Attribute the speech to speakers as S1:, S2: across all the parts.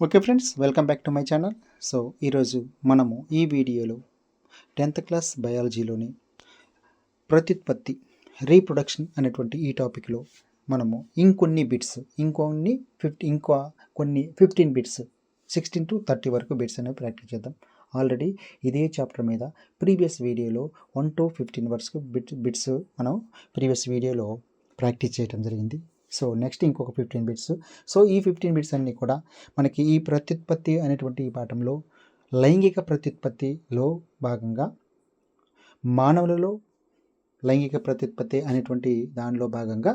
S1: Okay friends welcome back to my channel so ఈరోజు మనము ఈ వీడియోలో టెన్త్ క్లాస్ బయాలజీలోని ప్రత్యుత్పత్తి రీప్రొడక్షన్ అనేటువంటి ఈ టాపిక్లో మనము ఇంకొన్ని బిట్స్ ఇంకొన్ని ఫిఫ్టీ ఇంకో కొన్ని fifteen bits sixteen to thirty వరకు బిట్స్ అనేవి ప్రాక్టీస్ చేద్దాం. ఆల్రెడీ ఇదే చాప్టర్ మీద ప్రీవియస్ వీడియోలో వన్ టు ఫిఫ్టీన్ వరకు బిట్ బిట్స్ మనం ప్రీవియస్ వీడియోలో ప్రాక్టీస్ చేయడం జరిగింది. సో నెక్స్ట్ ఇంకొక ఫిఫ్టీన్ బిట్స్ సో ఈ ఫిఫ్టీన్ బిట్స్ అన్నీ కూడా మనకి ఈ ప్రత్యుత్పత్తి అనేటువంటి ఈ పాఠంలో లైంగిక ప్రత్యుత్పత్తిలో భాగంగా మానవులలో లైంగిక ప్రత్యుత్పత్తి అనేటువంటి దానిలో భాగంగా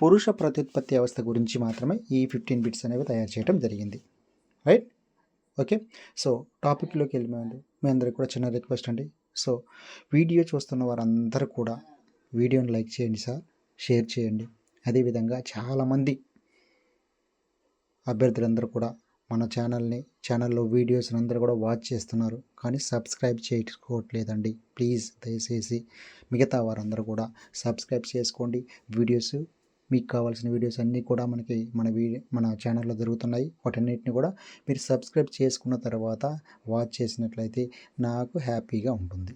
S1: పురుష ప్రత్యుత్పత్తి వ్యవస్థ గురించి మాత్రమే ఈ ఫిఫ్టీన్ బిట్స్ అనేవి తయారు చేయడం జరిగింది. రైట్ ఓకే సో టాపిక్లోకి వెళ్ళిపోయింది. మేము మీ అందరికి కూడా చిన్న రిక్వెస్ట్ అండి. సో వీడియో చూస్తున్న వారందరూ కూడా వీడియోని లైక్ చేయండి సార్. షేర్ చేయండి. అదేవిధంగా చాలామంది అభ్యర్థులందరూ కూడా మన ఛానల్ని ఛానల్లో వీడియోస్ అందరూ కూడా వాచ్ చేస్తున్నారు. కానీ సబ్స్క్రైబ్ చేసుకోవట్లేదండి ప్లీజ్ దయచేసి మిగతా వారందరూ కూడా సబ్స్క్రైబ్ చేసుకోండి. వీడియోస్ మీకు కావాల్సిన వీడియోస్ అన్నీ కూడా మనకి మన వీడియో మన ఛానల్లో దొరుకుతున్నాయి. వాటన్నిటిని కూడా మీరు సబ్స్క్రైబ్ చేసుకున్న తర్వాత వాచ్ చేసినట్లయితే నాకు హ్యాపీగా ఉంటుంది.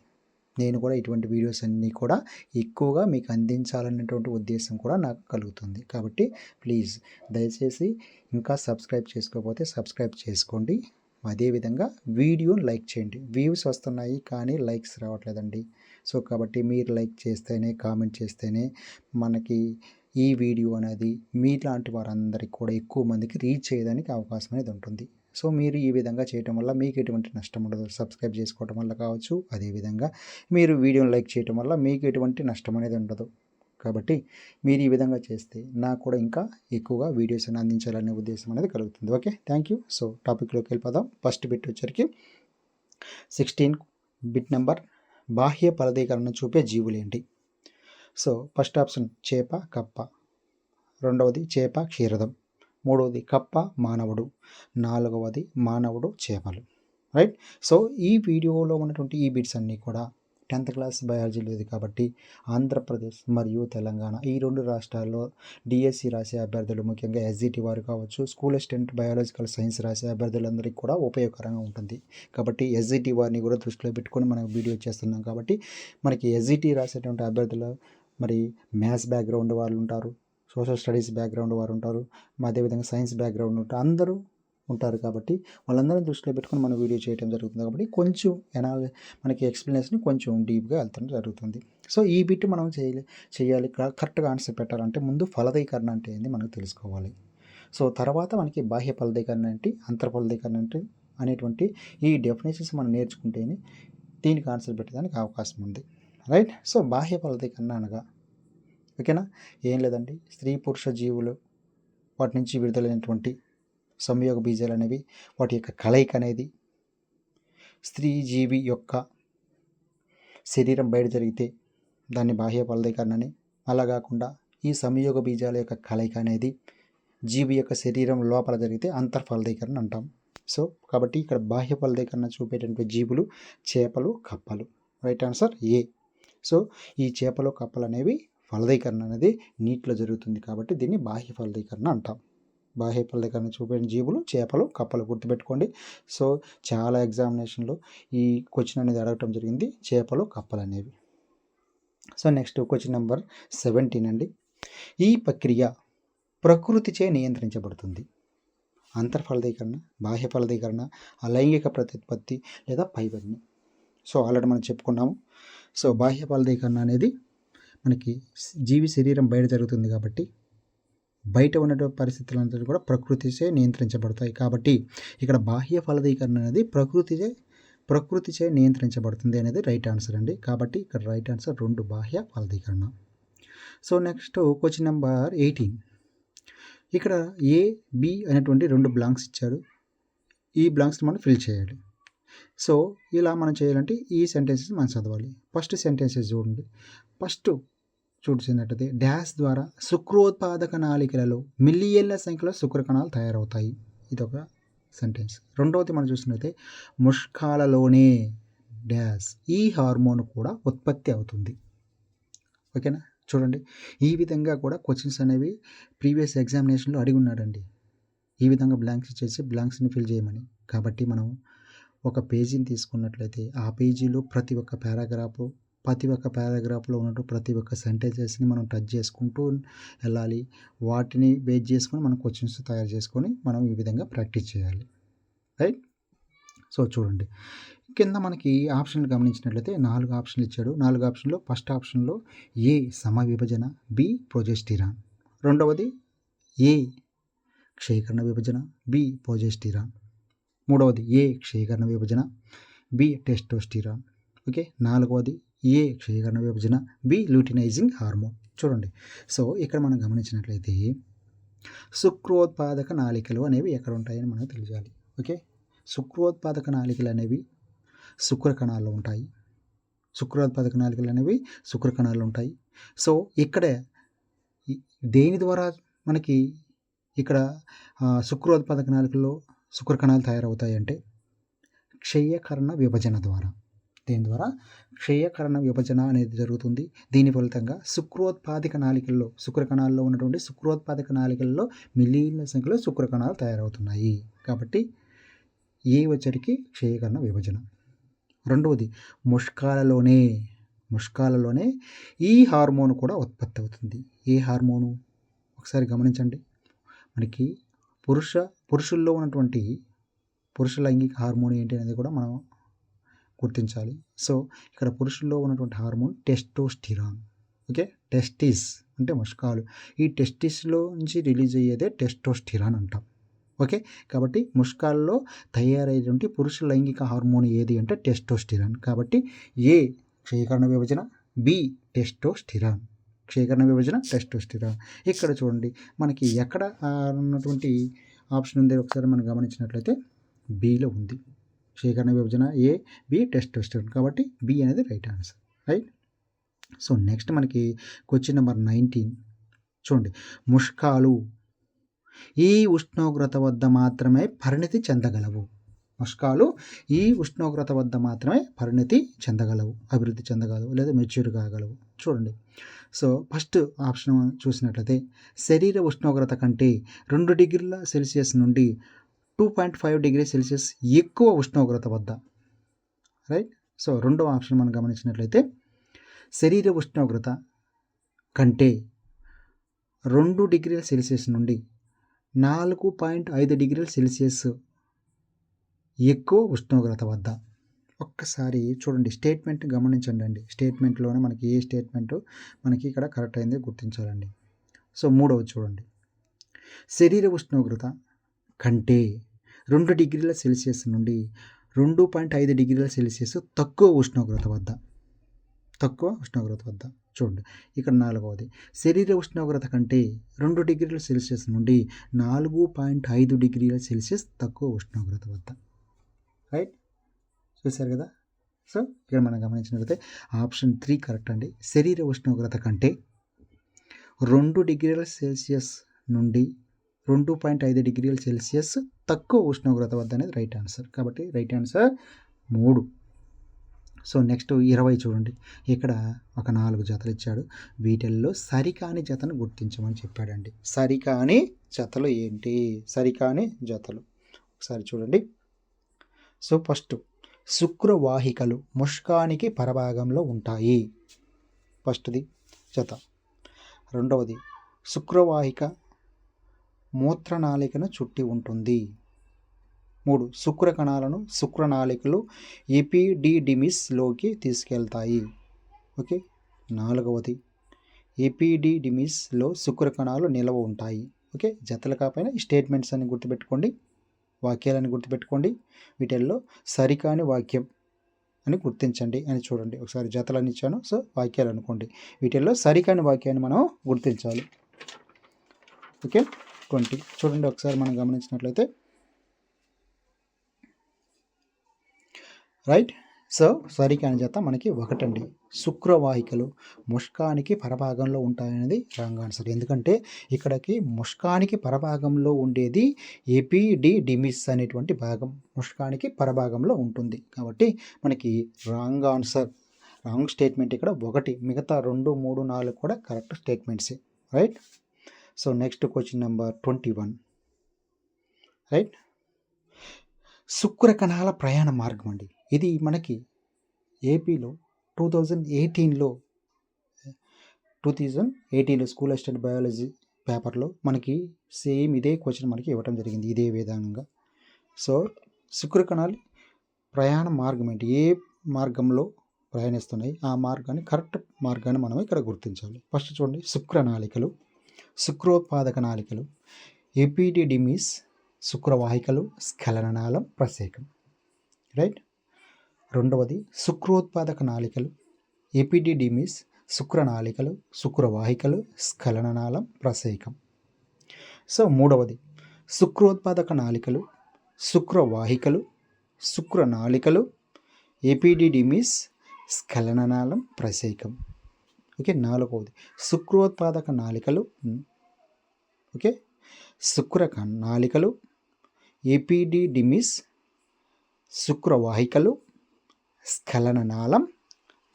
S1: నేను కూడా ఇటువంటి వీడియోస్ అన్నీ కూడా ఎక్కువగా మీకు అందించాలనేటువంటి ఉద్దేశం కూడా నాకు కలుగుతుంది. కాబట్టి ప్లీజ్ దయచేసి ఇంకా సబ్స్క్రైబ్ చేసుకోకపోతే సబ్స్క్రైబ్ చేసుకోండి. అదేవిధంగా వీడియోని లైక్ చేయండి. వ్యూస్ వస్తున్నాయి కానీ లైక్స్ రావట్లేదండి. సో కాబట్టి మీరు లైక్ చేస్తేనే కామెంట్ చేస్తేనే మనకి ఈ వీడియో అనేది మీలాంటి వారందరికీ కూడా ఎక్కువ మందికి రీచ్ చేయడానికి అవకాశం అనేది ఉంటుంది. సో మీరు ఈ విధంగా చేయటం వల్ల మీకు ఎటువంటి నష్టం ఉండదు. సబ్స్క్రైబ్ చేసుకోవటం వల్ల కావచ్చు అదేవిధంగా మీరు వీడియోని లైక్ చేయటం వల్ల మీకు ఎటువంటి నష్టం అనేది ఉండదు. కాబట్టి మీరు ఈ విధంగా చేస్తే నాకు కూడా ఇంకా ఎక్కువగా వీడియోస్ అందించాలనే ఉద్దేశం అనేది కలుగుతుంది. ఓకే? Thank you. సో టాపిక్లోకి వెళ్ళిపోదాం. ఫస్ట్ బిట్ వచ్చరికి సిక్స్టీన్ బిట్ నెంబర్ బాహ్య ఫలదీకరణ చూపే జీవులు ఏంటి? సో ఫస్ట్ ఆప్షన్ చేప కప్ప. రెండవది చేప క్షీరదం. మూడవది కప్ప మానవుడు నాలుగవది మానవుడు చేపలు. రైట్ సో ఈ వీడియోలో ఉన్నటువంటి ఈ బిట్స్ అన్నీ కూడా టెన్త్ క్లాస్ బయాలజీ లేదు కాబట్టి ఆంధ్రప్రదేశ్ మరియు తెలంగాణ ఈ రెండు రాష్ట్రాల్లో డిఎస్సి రాసే అభ్యర్థులు ముఖ్యంగా ఎస్జిటి వారు కావచ్చు స్కూల్ అసిస్టెంట్ బయాలజికల్ సైన్స్ రాసే అభ్యర్థులందరికీ కూడా ఉపయోగకరంగా ఉంటుంది. కాబట్టి ఎస్జిటి వారిని కూడా దృష్టిలో పెట్టుకొని మనం వీడియో చేస్తున్నాం కాబట్టి మనకి ఎస్జిటి రాసేటువంటి అభ్యర్థులు మరి మ్యాథ్స్ బ్యాక్గ్రౌండ్ వాళ్ళు ఉంటారు సోషల్ స్టడీస్ బ్యాక్గ్రౌండ్ వారు ఉంటారు అదేవిధంగా సైన్స్ బ్యాక్గ్రౌండ్ ఉంటారు. అందరూ ఉంటారు కాబట్టి వాళ్ళందరినీ దృష్టిలో పెట్టుకొని మనం వీడియో చేయడం జరుగుతుంది కాబట్టి కొంచెం ఎనాలి మనకి ఎక్స్ప్లెనేషన్ కొంచెం డీప్గా వెళ్తడం జరుగుతుంది. సో ఈ బిట్ మనం చేయాలి చేయాలి కరెక్ట్గా ఆన్సర్ పెట్టాలంటే ముందు ఫలదీకరణ అంటే ఏంది మనకు తెలుసుకోవాలి. సో తర్వాత మనకి బాహ్య ఫలదీకరణ ఏంటి అంతర్ ఫలదీకరణ ఏంటి అనేటువంటి ఈ డెఫినేషన్స్ మనం నేర్చుకుంటేనే దీనికి ఆన్సర్ పెట్టడానికి అవకాశం ఉంది. రైట్? సో బాహ్య ఫలదీకరణ అనగా ఓకేనా? ఏం లేదండి. స్త్రీ పురుష జీవులు వాటి నుంచి విడుదలైనటువంటి సంయోగ బీజాలు అనేవి వాటి యొక్క కలయిక అనేది స్త్రీ జీవి యొక్క శరీరం బయట జరిగితే దాన్ని బాహ్య ఫలదీకరణని అలా కాకుండా ఈ సంయోగ బీజాల యొక్క కలయిక అనేది జీవి యొక్క శరీరం లోపల జరిగితే అంతర్ఫలదీకరణ అంటాం. సో కాబట్టి ఇక్కడ బాహ్య ఫలదీకరణ చూపేటటువంటి జీవులు చేపలు కప్పలు. రైట్ ఆన్సర్ ఏ. సో ఈ చేపలు కప్పలు అనేవి ఫలదీకరణ అనేది నీటిలో జరుగుతుంది కాబట్టి దీన్ని బాహ్య ఫలదీకరణ అంటాం. బాహ్య ఫలదీకరణ చూపిన జీవులు చేపలు కప్పలు గుర్తుపెట్టుకోండి. సో చాలా ఎగ్జామినేషన్లో ఈ క్వశ్చన్ అనేది అడగటం జరిగింది. చేపలు కప్పలు అనేవి. So next question number seventeen అండి. ఈ ప్రక్రియ ప్రకృతిచే నియంత్రించబడుతుంది. అంతర్ఫలదీకరణ బాహ్య ఫలదీకరణ అలైంగిక ప్రత్యుత్పత్తి లేదా పైబడిని. సో ఆల్రెడీ మనం చెప్పుకున్నాము. సో బాహ్య ఫలదీకరణ అనేది మనకి జీవి శరీరం బయట జరుగుతుంది కాబట్టి బయట ఉన్నటువంటి పరిస్థితులంతా కూడా ప్రకృతిచే నియంత్రించబడతాయి. కాబట్టి ఇక్కడ బాహ్య ఫలదీకరణ అనేది ప్రకృతిచే ప్రకృతిచే నియంత్రించబడుతుంది అనేది రైట్ ఆన్సర్ అండి. కాబట్టి ఇక్కడ రైట్ ఆన్సర్ రెండు బాహ్య ఫలదీకరణ. So next question number eighteen. ఇక్కడ ఏ బి అనేటువంటి రెండు బ్లాంక్స్ ఇచ్చారు ఈ బ్లాంక్స్ని మనం ఫిల్ చేయాలి. సో ఇలా మనం చేయాలంటే ఈ సెంటెన్సెస్ మనం చదవాలి. ఫస్ట్ సెంటెన్సెస్ చూడండి. ఫస్ట్ చూసినట్టయితే డ్యాష్ ద్వారా శుక్రోత్పాదక నాళికలలో మిలియన్ల సంఖ్యలో శుక్రకణాలు తయారవుతాయి. ఇది ఒక సెంటెన్స్. రెండవది మనం చూసినట్టయితే ముష్కాలలోనే డ్యాష్ ఈ హార్మోన్ కూడా ఉత్పత్తి అవుతుంది. ఓకేనా? చూడండి. ఈ విధంగా కూడా క్వశ్చన్స్ అనేవి ప్రీవియస్ ఎగ్జామినేషన్లో అడిగి ఉన్నాడండి ఈ విధంగా బ్లాంక్స్ ఇచ్చేసి బ్లాంక్స్ని ఫిల్ చేయమని. కాబట్టి మనం ఒక పేజీని తీసుకున్నట్లయితే ఆ పేజీలో ప్రతి ఒక్క పారాగ్రాఫ్ ప్రతి ఒక్క పారాగ్రాఫ్లో ఉన్నట్టు ప్రతి ఒక్క సెంటెన్సెస్ని మనం టచ్ చేసుకుంటూ వెళ్ళాలి. వాటిని బేస్ చేసుకొని మనం క్వశ్చన్స్ తయారు చేసుకొని మనం ఈ విధంగా ప్రాక్టీస్ చేయాలి. రైట్? సో చూడండి. కింద మనకి ఆప్షన్లు గమనించినట్లయితే నాలుగు ఆప్షన్లు ఇచ్చాడు. నాలుగు ఆప్షన్లో ఫస్ట్ ఆప్షన్లో ఏ సమ విభజన బి ప్రొజెస్టిరాన్. రెండవది ఏ క్షయకరణ విభజన బి పోజెస్టిరాన్ మూడవది ఏ క్షయకరణ విభజన బి టెస్టోస్టిరాన్. ఓకే? నాలుగవది ఏ క్షయకరణ విభజన బి లూటినైజింగ్ హార్మోన్ చూడండి. సో ఇక్కడ మనం గమనించినట్లయితే శుక్రోత్పాదక నాళికలు అనేవి ఎక్కడ ఉంటాయని మనం తెలియాలి. ఓకే శుక్రోత్పాదక నాళికలు అనేవి శుక్ర కణాల్లో ఉంటాయి. శుక్రోత్పాదక నాళికలు అనేవి శుక్ర కణాల్లో ఉంటాయి. సో ఇక్కడ దేని ద్వారా మనకి ఇక్కడ శుక్రోత్పాదక నాళికల్లో శుక్ర కణాలు తయారవుతాయంటే క్షయకరణ విభజన ద్వారా. దీని ద్వారా క్షయకరణ విభజన అనేది జరుగుతుంది. దీని ఫలితంగా శుక్రోత్పాదిక నాళికల్లో శుక్ర కణాల్లో ఉన్నటువంటి శుక్రోత్పాదక నాళికల్లో మిలియన్ల సంఖ్యలో శుక్ర కణాలు తయారవుతున్నాయి. కాబట్టి ఏ వచ్చరికి క్షయకరణ విభజన? రెండవది ముష్కాలలోనే ముష్కాలలోనే ఈ హార్మోన్ కూడా ఉత్పత్తి అవుతుంది. ఏ హార్మోను? ఒకసారి గమనించండి. మనకి పురుష పురుషుల్లో ఉన్నటువంటి పురుష లైంగిక హార్మోన్ ఏంటి అనేది కూడా మనం గుర్తించాలి. సో ఇక్కడ పురుషుల్లో ఉన్నటువంటి హార్మోన్ టెస్టోస్టిరాన్. ఓకే? టెస్టిస్ అంటే ముష్కాలు ఈ టెస్టిస్లో నుంచి రిలీజ్ అయ్యేదే టెస్టోస్టిరాన్ అంటాం. ఓకే? కాబట్టి ముష్కాల్లో తయారయ్యేటువంటి పురుష లైంగిక హార్మోన్ ఏది అంటే టెస్టోస్టిరాన్. కాబట్టి ఏ క్షయకరణ విభజన? B testosterone. క్షయకరణ విభజన టెస్టోస్టిరాన్. ఇక్కడ చూడండి మనకి ఎక్కడ ఉన్నటువంటి ఆప్షన్ ఉంది? ఒకసారి మనం గమనించినట్లయితే బీలో ఉంది. క్షయకరణ విభజన ఏ బి టెస్టోస్టిరాన్ కాబట్టి బి అనేది right answer right so next మనకి క్వశ్చన్ నెంబర్ నైన్టీన్ చూడండి. ముష్కాలు ఈ ఉష్ణోగ్రత వద్ద మాత్రమే పరిణితి చెందగలవు. ముష్కాలు ఈ ఉష్ణోగ్రత వద్ద మాత్రమే పరిణితి చెందగలవు అభివృద్ధి చెందగలవు లేదా మెచ్యూర్ కాగలవు. చూడండి. సో ఫస్ట్ ఆప్షన్ చూసినట్లయితే శరీర ఉష్ణోగ్రత కంటే రెండు డిగ్రీల సెల్సియస్ నుండి two point five degree Celsius ఎక్కువ ఉష్ణోగ్రత వద్ద. రైట్ సో రెండవ ఆప్షన్ మనం గమనించినట్లయితే శరీర ఉష్ణోగ్రత కంటే రెండు డిగ్రీల సెల్సియస్ నుండి నాలుగు పాయింట్ ఐదు డిగ్రీల సెల్సియస్ ఎక్కువ ఉష్ణోగ్రత వద్ద. ఒక్కసారి చూడండి స్టేట్మెంట్ గమనించండి అండి స్టేట్మెంట్లోనే మనకి ఏ స్టేట్మెంట్ మనకి ఇక్కడ కరెక్ట్ అయింది గుర్తించాలండి. సో మూడవది చూడండి. శరీర ఉష్ణోగ్రత కంటే రెండు డిగ్రీల సెల్సియస్ నుండి రెండు పాయింట్ ఐదు డిగ్రీల సెల్సియస్ తక్కువ ఉష్ణోగ్రత వద్ద. తక్కువ ఉష్ణోగ్రత వద్ద. చూడండి ఇక్కడ నాలుగవది. శరీర ఉష్ణోగ్రత కంటే రెండు డిగ్రీల సెల్సియస్ నుండి నాలుగు పాయింట్ ఐదు డిగ్రీల సెల్సియస్ తక్కువ ఉష్ణోగ్రత వద్ద. రైట్? చూశారు కదా? సో ఇక్కడ మనం గమనించినట్లయితే ఆప్షన్ త్రీ కరెక్ట్ అండి. శరీర ఉష్ణోగ్రత కంటే రెండు డిగ్రీల సెల్సియస్ నుండి రెండు పాయింట్ ఐదు డిగ్రీల సెల్సియస్ తక్కువ ఉష్ణోగ్రత వద్ద అనేది రైట్ ఆన్సర్ కాబట్టి రైట్ ఆన్సర్ మూడు. సో నెక్స్ట్ ఇరవై చూడండి. ఇక్కడ ఒక నాలుగు జతలు ఇచ్చాడు. వీటిల్లో సరికాని జతను గుర్తించమని చెప్పాడండి. సరికాని జతలు ఏంటి? సరికాని జతలు. ఒకసారి చూడండి. సో ఫస్ట్ శుక్రవాహికలు ముష్కానికి పరభాగంలో ఉంటాయి. ఫస్ట్ది జత. రెండవది శుక్రవాహిక మూత్రనాళికను చుట్టి ఉంటుంది. మూడు శుక్ర కణాలను శుక్రనాళికలు ఎపిడిడిమిస్లోకి తీసుకెళ్తాయి. ఓకే? నాలుగవది. ఎపిడిడిమిస్లో శుక్ర కణాలు నిల్వ ఉంటాయి. ఓకే? జతలు కాపైన స్టేట్మెంట్స్ అని గుర్తుపెట్టుకోండి. వాక్యాలని గుర్తుపెట్టుకోండి. వీటిల్లో సరికాని వాక్యం అని గుర్తించండి అని చూడండి. ఒకసారి జతలని ఇచ్చాను సో వాక్యాలు అనుకోండి. వీటిల్లో సరికాని వాక్యాన్ని మనం గుర్తించాలి. ఓకే? ట్వంటీ. చూడండి ఒకసారి మనం గమనించినట్లయితే. రైట్? సో సరికాని చేత మనకి ఒకటండి. శుక్రవాహికలు ముష్కానికి పరభాగంలో ఉంటాయనేది రాంగ్ ఆన్సర్. ఎందుకంటే ఇక్కడికి ముష్కానికి పరభాగంలో ఉండేది ఏపీడి డిమిస్ అనేటువంటి భాగం. ముష్కానికి పరభాగంలో ఉంటుంది. కాబట్టి మనకి రాంగ్ ఆన్సర్ రాంగ్ స్టేట్మెంట్ ఇక్కడ ఒకటి. మిగతా రెండు మూడు నాలుగు కూడా correct స్టేట్మెంట్సే. Right? So next question number twenty one right శుక్ర కణాల ప్రయాణ మార్గం అండి. ఇది మనకి ఏపీలో టూ థౌజండ్ ఎయిటీన్లో టూ థౌజండ్ ఎయిటీన్లో స్కూల్ అసిస్టెంట్ బయాలజీ పేపర్లో మనకి సేమ్ ఇదే క్వశ్చన్ మనకి ఇవ్వడం జరిగింది. ఇదే విధానంగా. సో శుక్ర కణాలు ప్రయాణ మార్గం ఏంటి? ఏ మార్గంలో ప్రయాణిస్తున్నాయి? ఆ మార్గాన్ని కరెక్ట్ మార్గాన్ని మనం ఇక్కడ గుర్తించాలి. ఫస్ట్ చూడండి. శుక్రనాళికలు. శుక్రోత్పాదక నాళికలు ఎపిడిడిమిస్ శుక్రవాహికలు స్ఖలననాళం ప్రసేకం రైట్? రెండవది శుక్రోత్పాదక నాళికలు ఎపిడిడిమిస్ శుక్రనాళికలు శుక్రవాహికలు స్ఖలననాళం ప్రసేకం సో మూడవది శుక్రోత్పాదక నాళికలు శుక్రవాహికలు శుక్రనాళికలు ఎపిడిడిమిస్ స్ఖలననాళం ప్రసేకం ఓకే నాలుగవది. శుక్రోత్పాదక నాలికలు ఓకే. శుక్ర నాలికలు ఎపిడిడిమిస్ శుక్రవాహికలు స్ఖలననాళం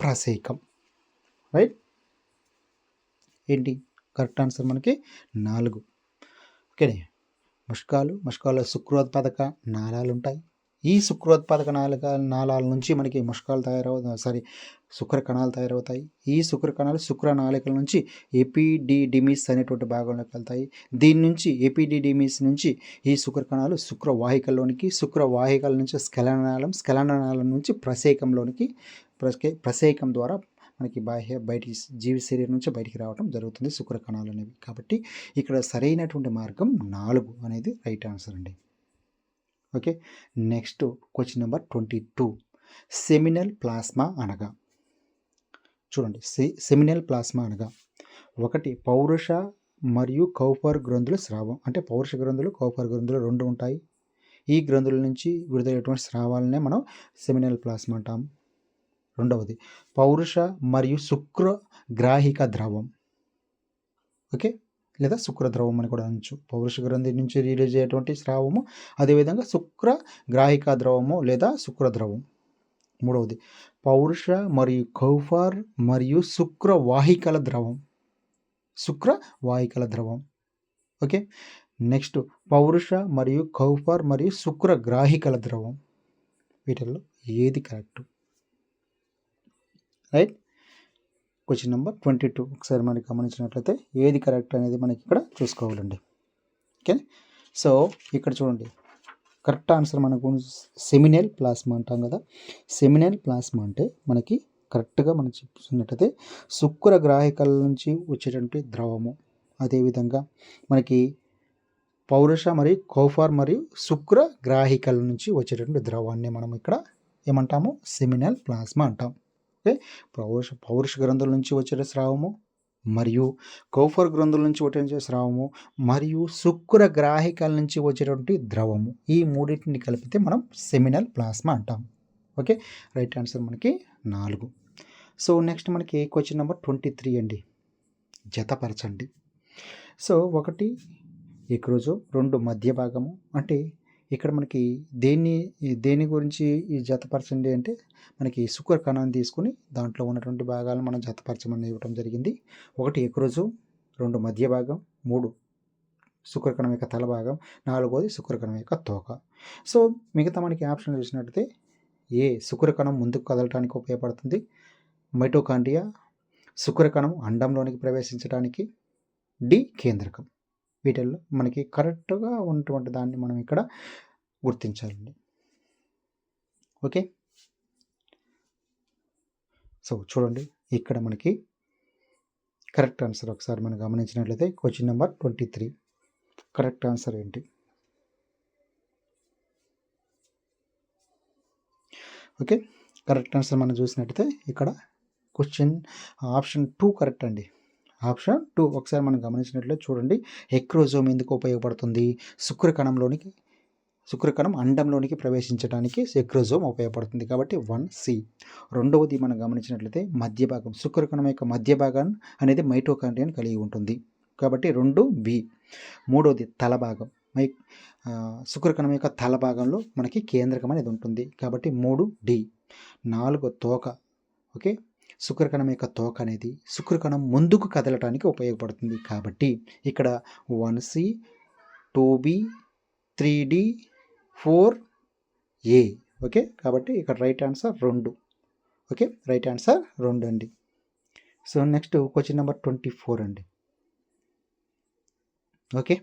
S1: ప్రసేకం. రైట్? ఏంటి? కరెక్ట్ ఆన్సర్ మనకి నాలుగు. ఓకే ముష్కాలు ముష్కాల్లో శుక్రోత్పాదక నాళాలు ఉంటాయి ఈ శుక్రోత్పాదక నాళిక నాళాల నుంచి మనకి ముష్కాలు తయారవు సారీ శుక్ర కణాలు తయారవుతాయి. ఈ శుక్ర కణాలు శుక్ర నాళికల నుంచి ఎపిడిడిమిస్ అనేటువంటి భాగంలోకి వెళ్తాయి. దీని నుంచి ఎపిడిడిమిస్ నుంచి ఈ శుక్ర కణాలు శుక్ర వాహికల్లోనికి శుక్ర వాహికల నుంచి స్కలనాళం స్కలనాళం నుంచి ప్రసేకంలోనికి ప్రసే ప్రసేకం ద్వారా మనకి బాహ్య బయటికి జీవి శరీరం నుంచి బయటికి రావడం జరుగుతుంది శుక్ర కణాలు అనేవి. కాబట్టి ఇక్కడ సరైనటువంటి మార్గం నాలుగు అనేది రైట్ ఆన్సర్ అండి. Okay? Next question number twenty two. Seminal plasma అనగా. చూడండి సె సెమినల్ ప్లాస్మా అనగా. ఒకటి పౌరుష మరియు కౌపర్ గ్రంథుల స్రావం. అంటే పౌరుష గ్రంథులు కౌపర్ గ్రంథులు రెండు ఉంటాయి. ఈ గ్రంథుల నుంచి విడుదలైనటువంటి స్రావాలనే మనం సెమినల్ ప్లాస్మా అంటాం. రెండవది పౌరుష మరియు శుక్ర గ్రాహిక ద్రవం. ఓకే? లేదా శుక్ర ద్రవం అని కూడా అనొచ్చు. పౌరుష గ్రంథి నుంచి రిలీజ్ అయ్యేటువంటి స్రావము అదేవిధంగా శుక్ర గ్రాహిక ద్రవము లేదా శుక్ర ద్రవం మూడవది పౌరుష మరియు కౌఫర్ మరియు శుక్ర వాహికల ద్రవం. శుక్ర వాహికల ద్రవం. ఓకే? నెక్స్ట్ పౌరుష మరియు కౌఫర్ మరియు శుక్ర గ్రాహికల ద్రవం. వీటిల్లో ఏది correct? Right? Question number twenty two. ఒకసారి మనకి గమనించినట్లయితే ఏది కరెక్ట్ అనేది మనకి ఇక్కడ చూసుకోవాలండి. ఓకే? సో ఇక్కడ చూడండి. కరెక్ట్ ఆన్సర్ మనకు సెమినల్ ప్లాస్మా అంటాం కదా. సెమినల్ ప్లాస్మా అంటే మనకి కరెక్ట్గా మనం చెప్తున్నట్టయితే శుక్ర గ్రాహికల నుంచి వచ్చేటువంటి ద్రవము. అదేవిధంగా మనకి పౌరుష మరియు కౌఫార్ మరియు శుక్ర గ్రాహికల నుంచి వచ్చేటువంటి ద్రవాన్ని మనం ఇక్కడ ఏమంటాము? సెమినల్ ప్లాస్మా అంటాం. ఓకే? పౌరుష పౌరుష గ్రంథుల నుంచి వచ్చే స్రావము మరియు కౌఫర్ గ్రంథుల నుంచి వచ్చే స్రావము మరియు శుక్ర గ్రాహికల నుంచి వచ్చేటువంటి ద్రవము. ఈ మూడింటిని కలిపితే మనం సెమినల్ ప్లాస్మా అంటాం. ఓకే? రైట్ ఆన్సర్ మనకి నాలుగు. సో నెక్స్ట్ మనకి క్వశ్చన్ నెంబర్ ట్వంటీ త్రీ అండి? జతపరచండి. సో ఒకటి ఈరోజు రెండు మధ్య భాగము అంటే ఇక్కడ మనకి దేన్ని దేని గురించి ఈ జతపరచండి అంటే మనకి శుక్ర కణాన్ని తీసుకుని దాంట్లో ఉన్నటువంటి భాగాలను మనం జతపరచమని ఇవ్వడం జరిగింది. ఒకటి ఎక్రోజు రెండు మధ్య భాగం మూడు శుక్రకణం యొక్క తల భాగం నాలుగోది శుక్రకణం యొక్క తోక. సో మిగతా మనకి ఆప్షన్ చూసినట్టయితే ఏ శుక్రకణం ముందుకు కదలటానికి ఉపయోగపడుతుంది? మైటోకాండియా శుక్రకణం అండంలోనికి ప్రవేశించడానికి డి కేంద్రకం. వీటిల్లో మనకి కరెక్ట్గా ఉన్నటువంటి దాన్ని మనం ఇక్కడ గుర్తించాలండి. ఓకే? సో చూడండి. ఇక్కడ మనకి కరెక్ట్ ఆన్సర్ ఒకసారి మనం గమనించినట్లయితే question number twenty three. Correct answer ఏంటి? ఓకే? కరెక్ట్ ఆన్సర్ మనం చూసినట్టయితే ఇక్కడ క్వశ్చన్ ఆప్షన్ టూ కరెక్ట్ అండి. Option two. ఒకసారి మనం గమనించినట్లయితే చూడండి. ఎక్రోజోమ్ ఎందుకు ఉపయోగపడుతుంది? శుక్రకణంలోనికి శుక్రకణం అండంలోనికి ప్రవేశించడానికి ఎక్రోజోమ్ ఉపయోగపడుతుంది కాబట్టి వన్ సి. రెండవది మనం గమనించినట్లయితే మధ్య భాగం శుక్రకణం యొక్క మధ్య భాగం అనేది మైటోకాండ్రియాని కలిగి ఉంటుంది కాబట్టి రెండు బి మూడవది తల భాగం మై శుక్రకణం యొక్క తల భాగంలో మనకి కేంద్రకం అనేది ఉంటుంది కాబట్టి మూడు డి. నాలుగు తోక. ఓకే? శుక్రకణం యొక్క తోక అనేది శుక్రకణం ముందుకు కదలటానికి ఉపయోగపడుతుంది. కాబట్టి ఇక్కడ one C two B three D four A. Okay? కాబట్టి ఇక్కడ రైట్ ఆన్సర్ రెండు. ఓకే? రైట్ ఆన్సర్ రెండు అండి. So next question number twenty four అండి. ఓకే?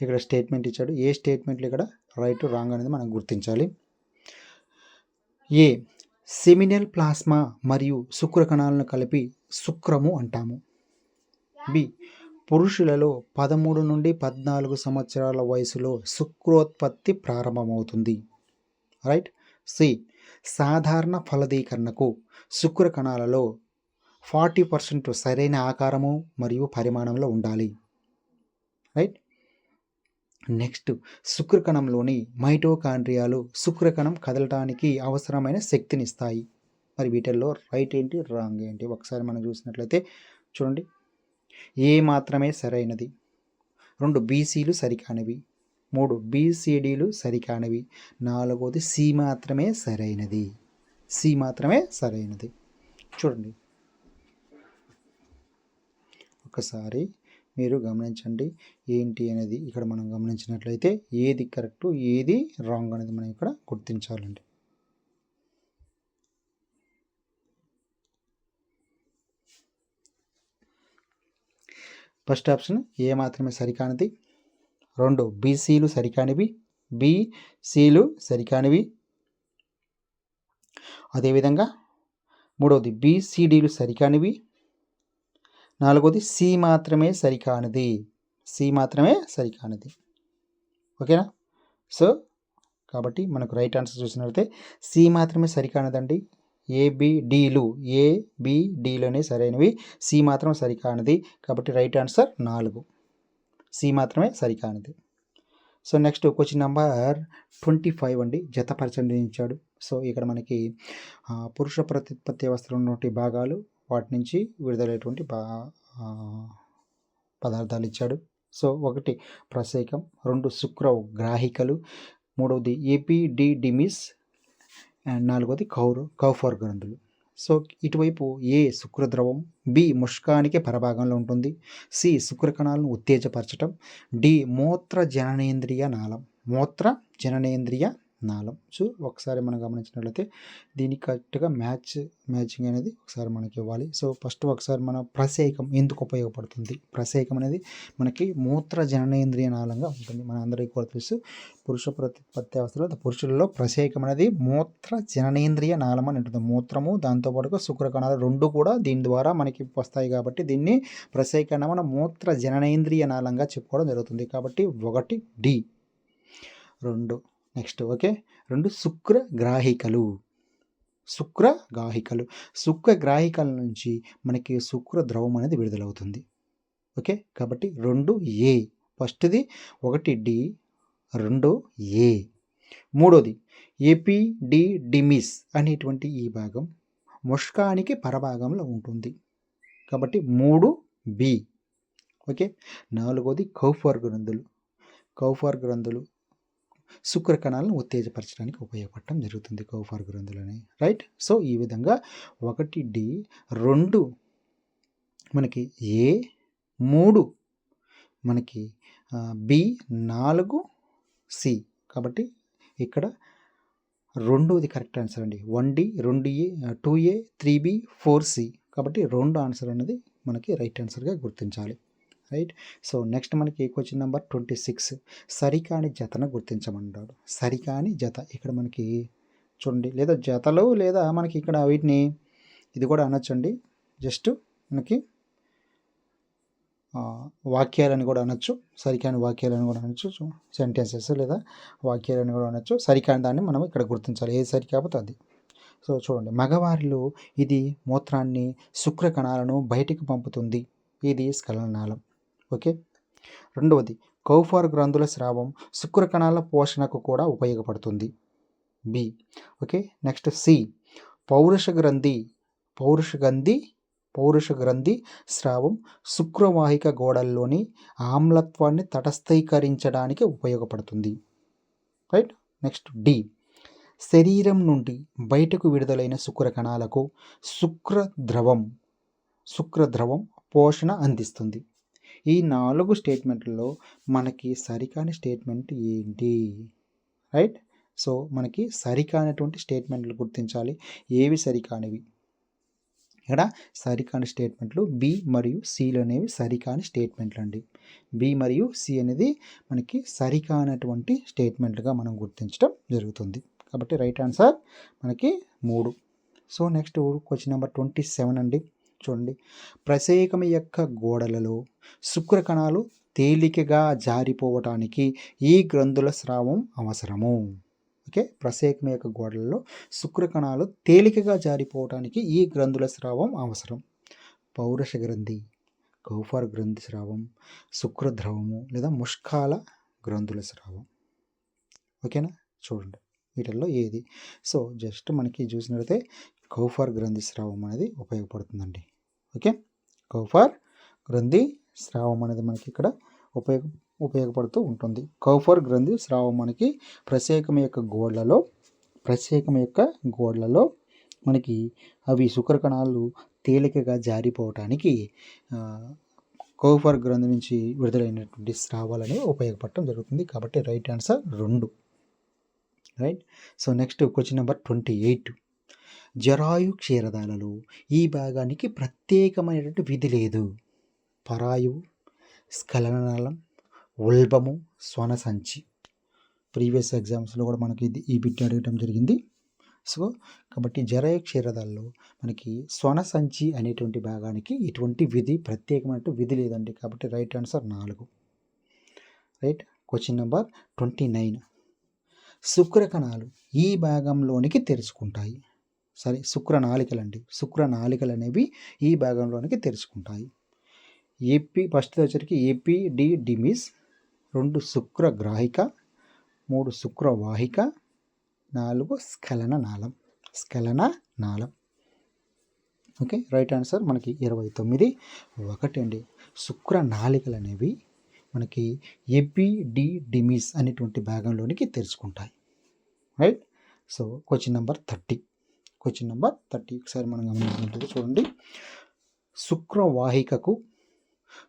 S1: ఇక్కడ స్టేట్మెంట్ ఇచ్చాడు. ఏ స్టేట్మెంట్లు ఇక్కడ రైట్ రాంగ్ అనేది మనం గుర్తించాలి. ఏ సెమినల్ ప్లాస్మా మరియు శుక్ర కణాలను కలిపి శుక్రము అంటాము. బి. పురుషులలో పదమూడు నుండి పద్నాలుగు సంవత్సరాల వయసులో శుక్రోత్పత్తి ప్రారంభమవుతుంది. రైట్? సి. సాధారణ ఫలదీకరణకు శుక్ర కణాలలో ఫార్టీ పర్సెంట్ సరైన ఆకారము మరియు పరిమాణంలో ఉండాలి. రైట్? నెక్స్ట్ శుక్రకణంలోని మైటోకాండ్రియాలు శుక్రకణం కదలటానికి అవసరమైన శక్తినిస్తాయి మరి వీటిల్లో రైట్ ఏంటి రాంగ్ ఏంటి? ఒకసారి మనం చూసినట్లయితే చూడండి. ఏ మాత్రమే సరైనది. రెండు బీసీలు సరికానివి. మూడు బీసీడీలు సరికానివి. నాలుగోది సి మాత్రమే సరైనది. సి మాత్రమే సరైనది. చూడండి. ఒకసారి. మీరు గమనించండి. ఏంటి అనేది ఇక్కడ మనం గమనించినట్లయితే ఏది కరెక్ట్ ఏది రాంగ్ అనేది మనం ఇక్కడ గుర్తించాలండి. ఫస్ట్ ఆప్షన్ ఏ మాత్రమే సరికానిది? రెండు బీసీలు సరికానివి బీసీలు సరికానివి. అదేవిధంగా మూడవది బీసీడీలు సరికానివి. నాలుగోది సి మాత్రమే సరికానిది. సి మాత్రమే సరికానిది. ఓకేనా? సో కాబట్టి మనకు రైట్ ఆన్సర్ చూసినట్లయితే సి మాత్రమే సరికానదండి. ఏబిడిలు ఏబిడిలోనే సరైనవి. సి మాత్రం సరికానిది. కాబట్టి రైట్ ఆన్సర్ నాలుగు. సి మాత్రమే సరికానిది. So next question number twenty five అండి. జతపరచండి ఇచ్చాడు సో ఇక్కడ మనకి పురుష ప్రత్యుత్పత్తి వ్యవస్థలో ఉన్నటువంటి భాగాలు వాటి నుంచి విడుదలైనటువంటి పదార్థాలు ఇచ్చాడు. సో ఒకటి ప్రసేకం రెండు శుక్ర గ్రాహికలు మూడవది ఏపీడిడిమిస్ అండ్ నాలుగవది కౌర్ కౌఫర్ గ్రంథులు. సో ఇటువైపు ఏ శుక్రద్రవం బి ముష్కానికి పరభాగంలో ఉంటుంది సి శుక్రకణాలను ఉత్తేజపరచటం డి మూత్ర జననేంద్రియ నాళం. మూత్ర జననేంద్రియ నాళం సో ఒకసారి మనం గమనించినట్లయితే దీనికి కరెక్ట్గా మ్యాచ్ మ్యాచింగ్ అనేది ఒకసారి మనకి ఇవ్వాలి. సో ఫస్ట్ ఒకసారి మన ప్రసేకం ఎందుకు ఉపయోగపడుతుంది? ప్రసేకం అనేది మనకి మూత్ర జననేంద్రియ నాళంగా ఉంటుంది. మన అందరికీ కూడా తెలుసు పురుష ప్రతిపత్తి అవస్థలో పురుషులలో ప్రసేకం అనేది మూత్ర జననేంద్రియ నాళం అని ఉంటుంది. మూత్రము దాంతోపాటుగా శుక్రకణాలు రెండు కూడా దీని ద్వారా మనకి వస్తాయి కాబట్టి దీన్ని ప్రసేకణ మన మూత్ర జననేంద్రియ నాళంగా చెప్పుకోవడం జరుగుతుంది. కాబట్టి ఒకటి డి. రెండు. Next okay? రెండు శుక్ర గ్రాహికలు శుక్ర గ్రాహికలు శుక్ర గ్రాహికల నుంచి మనకి శుక్ర ద్రవం అనేది విడుదలవుతుంది. ఓకే? కాబట్టి రెండు ఏ. ఫస్ట్ది ఒకటి డి రెండు ఏ. మూడోది ఎపిడిడిమిస్ అనేటువంటి ఈ భాగం ముష్కానికి పరభాగంలో ఉంటుంది. కాబట్టి మూడు బి. ఓకే? నాలుగోది కౌఫర్ గ్రంథులు. కౌఫర్ గ్రంథులు శుక్ర కణాలను ఉత్తేజపరచడానికి ఉపయోగపడటం జరుగుతుంది కౌఫర్ గ్రంథులని. రైట్? సో ఈ విధంగా ఒకటి డి రెండు మనకి ఏ మూడు మనకి బి నాలుగు సి. కాబట్టి ఇక్కడ రెండోది కరెక్ట్ ఆన్సర్ అండి. వన్ డి రెండు A two A three B four C. కాబట్టి రెండు ఆన్సర్ అనేది మనకి రైట్ ఆన్సర్గా గుర్తించాలి. రైట్? సో నెక్స్ట్ మనకి ఏకొచ్చిన నెంబర్ ట్వంటీ సిక్స్. సరికాని జతను గుర్తించమన్నాడు సరికాని జత. ఇక్కడ మనకి చూడండి. లేదా జతలు లేదా మనకి ఇక్కడ వీటిని ఇది కూడా అనొచ్చండి. జస్ట్ మనకి వాక్యాలని కూడా అనొచ్చు. సరికాని వాక్యాలని కూడా అనొచ్చు. సెంటెన్సెస్ లేదా వాక్యాలని కూడా అనొచ్చు. సరికాని దాన్ని మనం ఇక్కడ గుర్తించాలి. ఏది సరి కాకపోతే అది. సో చూడండి. మగవారిలో ఇది మూత్రాన్ని శుక్ర కణాలను బయటికి పంపుతుంది. ఇది స్ఖలనాళం ఓకే? రెండవది కౌఫార్ గ్రంథుల స్రావం శుక్ర కణాల పోషణకు కూడా ఉపయోగపడుతుంది. B okay? నెక్స్ట్ సి పౌరుష గ్రంథి పౌరుష గ్రంథి పౌరుష గ్రంథి స్రావం శుక్రవాహిక గోడల్లోని ఆమ్లత్వాన్ని తటస్థీకరించడానికి ఉపయోగపడుతుంది. రైట్? నెక్స్ట్ డి శరీరం నుండి బయటకు విడుదలైన శుక్ర కణాలకు శుక్ర ద్రవం శుక్ర ద్రవం పోషణ అందిస్తుంది. ఈ నాలుగు స్టేట్మెంట్లలో మనకి సరికాని స్టేట్మెంట్ ఏంటి? రైట్? సో మనకి సరికానటువంటి స్టేట్మెంట్లు గుర్తించాలి. ఏవి సరికానివి? ఇక్కడ సరికాని స్టేట్మెంట్లు బి మరియు సిలు అనేవి సరికాని స్టేట్మెంట్లు అండి బి మరియు సి అనేది మనకి సరికానటువంటి స్టేట్మెంట్లుగా మనం గుర్తించడం జరుగుతుంది. కాబట్టి రైట్ ఆన్సర్ మనకి మూడు. So next question number twenty seven అండి. చూడండి. ప్రసేకం యొక్క గోడలలో శుక్ర కణాలు తేలికగా జారిపోవటానికి ఈ గ్రంథుల స్రావం అవసరము. ఓకే? ప్రసేకం యొక్క గోడలలో శుక్ర కణాలు తేలికగా జారిపోవటానికి ఈ గ్రంథుల స్రావం అవసరం. పౌరుష గ్రంథి గౌఫర్ గ్రంథి స్రావం శుక్రద్రవము లేదా ముష్కాల గ్రంథుల స్రావం. ఓకేనా? చూడండి. వీటిల్లో ఏది? సో జస్ట్ మనకి చూసినట్లయితే కౌఫర్ గ్రంథి స్రావం అనేది ఉపయోగపడుతుందండి. ఓకే? కౌఫర్ గ్రంథి స్రావం అనేది మనకి ఇక్కడ ఉపయోగ ఉపయోగపడుతూ ఉంటుంది. కౌఫర్ గ్రంథి స్రావం మనకి ప్రత్యేకం యొక్క గోడలలో ప్రత్యేకం యొక్క గోడలలో మనకి అవి శుక్ర కణాలు తేలికగా జారిపోవటానికి కౌఫర్ గ్రంథి నుంచి విడుదలైనటువంటి స్రావాలని ఉపయోగపడటం జరుగుతుంది. కాబట్టి రైట్ ఆన్సర్ రెండు. Right? So next question number twenty eight. జరాయు క్షీరదాలలో ఈ భాగానికి ప్రత్యేకమైనటువంటి విధి లేదు. పరాయువు స్ఖలనాళం ఉల్బము స్వన సంచి ప్రీవియస్ ఎగ్జామ్స్లో కూడా మనకి ఇది ఈ బిట్ అడగటం జరిగింది. సో కాబట్టి జరాయు క్షీరదాల్లో మనకి స్వన సంచి అనేటువంటి భాగానికి ఇటువంటి విధి ప్రత్యేకమైన విధి లేదండి. కాబట్టి రైట్ ఆన్సర్ నాలుగు. Right? Question number twenty nine. శుక్ర కణాలు ఈ భాగంలోనికి తెరుచుకుంటాయి. సరే శుక్రనాళికలు అండి శుక్రనాళికలు అనేవి ఈ భాగంలోనికి తెరుచుకుంటాయి. ఏపీ ఫస్ట్ వచ్చరికి ఏపీ డి డిమిస్ రెండు శుక్ర గ్రాహిక మూడు శుక్రవాహిక నాలుగు స్ఖలన నాళం. స్ఖలన నాళం. ఓకే రైట్ ఆన్సర్ మనకి ఇరవై తొమ్మిది ఒకటి అండి. శుక్రనాళికలు అనేవి మనకి ఎపిడి డిమిస్ అనేటువంటి భాగంలోనికి తెరుచుకుంటాయి. Right? So question number thirty. Question number thirty ఒకసారి మనం గమనించినట్లయితే చూడండి. శుక్రవాహికకు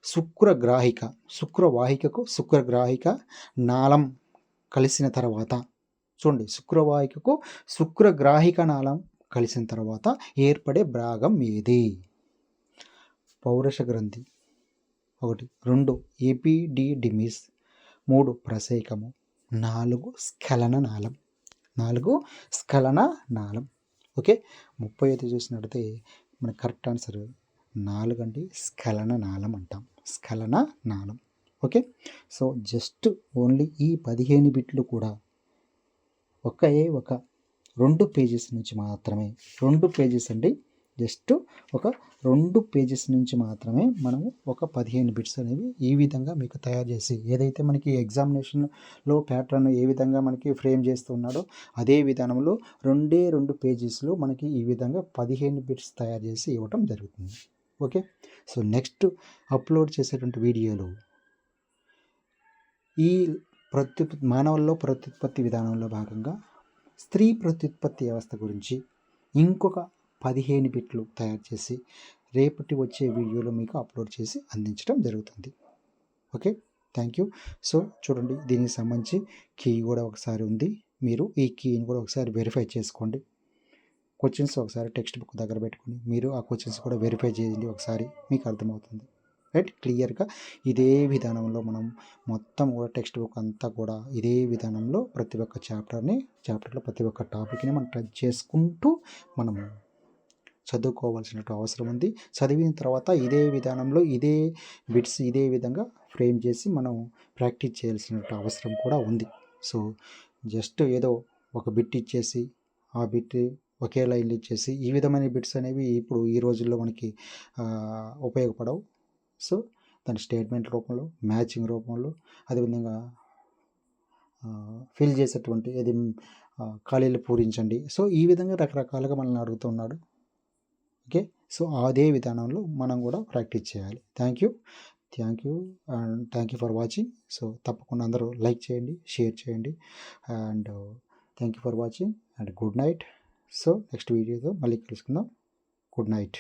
S1: శుక్రగ్రాహిక శుక్రవాహికకు శుక్రగ్రాహిక నాళం కలిసిన తర్వాత చూడండి. శుక్రవాహికకు శుక్రగ్రాహిక నాళం కలిసిన తర్వాత ఏర్పడే భాగం ఏది? పౌరుష గ్రంథి ఒకటి రెండు ఏపీడిడిమిస్ మూడు ప్రసేకము నాలుగు స్ఖలన నాళం నాలుగు స్ఖలన నాళం. ఓకే? ముప్పై ఐదు చూసినట్టయితే మన కరెక్ట్ ఆన్సర్ నాలుగు అండి స్ఖలన నాళం అంటాం. స్ఖలన నాళం. ఓకే? సో జస్ట్ ఓన్లీ ఈ పదిహేను బిట్లు కూడా ఒకే ఒక రెండు పేజెస్ నుంచి మాత్రమే రెండు పేజెస్ అండి. జస్ట్ ఒక రెండు పేజెస్ నుంచి మాత్రమే మనము ఒక పదిహేను బిట్స్ అనేవి ఈ విధంగా మీకు తయారు చేసి ఏదైతే మనకి ఎగ్జామినేషన్లో ప్యాటర్న్ ఏ విధంగా మనకి ఫ్రేమ్ చేస్తున్నాడో అదే విధానంలో రెండే రెండు పేజెస్లో మనకి ఈ విధంగా పదిహేను బిట్స్ తయారు చేసి ఇవ్వటం జరుగుతుంది. ఓకే? సో నెక్స్ట్ అప్లోడ్ చేసేటువంటి వీడియోలు ఈ ప్రత్యు మానవుల్లో ప్రత్యుత్పత్తి విధానంలో భాగంగా స్త్రీ ప్రత్యుత్పత్తి వ్యవస్థ గురించి ఇంకొక పదిహేను బిట్లు తయారు చేసి రేపటి వచ్చే వీడియోలో మీకు అప్లోడ్ చేసి అందించడం జరుగుతుంది. ఓకే? Thank you. సో చూడండి దీనికి సంబంధించి కీ కూడా ఒకసారి ఉంది. మీరు ఈ కీని కూడా ఒకసారి వెరిఫై చేసుకోండి. క్వశ్చన్స్ ఒకసారి టెక్స్ట్ బుక్ దగ్గర పెట్టుకొని మీరు ఆ క్వశ్చన్స్ కూడా వెరిఫై చేయండి ఒకసారి. మీకు అర్థమవుతుంది. రైట్? క్లియర్గా ఇదే విధానంలో మనం మొత్తం కూడా టెక్స్ట్ బుక్ అంతా కూడా ఇదే విధానంలో ప్రతి ఒక్క చాప్టర్ని చాప్టర్లో ప్రతి ఒక్క టాపిక్ని మనం టచ్ చేసుకుంటూ మనము చదువుకోవాల్సిన అవసరం ఉంది. చదివిన తర్వాత ఇదే విధానంలో ఇదే బిట్స్ ఇదే విధంగా ఫ్రేమ్ చేసి మనం ప్రాక్టీస్ చేయాల్సిన అవసరం కూడా ఉంది. సో జస్ట్ ఏదో ఒక బిట్ ఇచ్చేసి ఆ బిట్ ఒకే లైన్లు ఇచ్చేసి ఈ విధమైన బిట్స్ అనేవి ఇప్పుడు ఈ రోజుల్లో మనకి ఉపయోగపడవు. సో దాని స్టేట్మెంట్ రూపంలో మ్యాచింగ్ రూపంలో అదేవిధంగా ఫిల్ చేసేటువంటి అది ఖాళీలు పూరించండి. సో ఈ విధంగా రకరకాలుగా మనల్ని అడుగుతున్నాడు ఓకే. సో అదే విధానంలో మనం కూడా ప్రాక్టీస్ చేయాలి. Thank you. Thank you and thank you for watching. So తప్పకుండా అందరూ లైక్ చేయండి షేర్ చేయండి and thank you for watching and good night. So next వీడియోతో మళ్ళీ కలుసుకుందాం. Good night.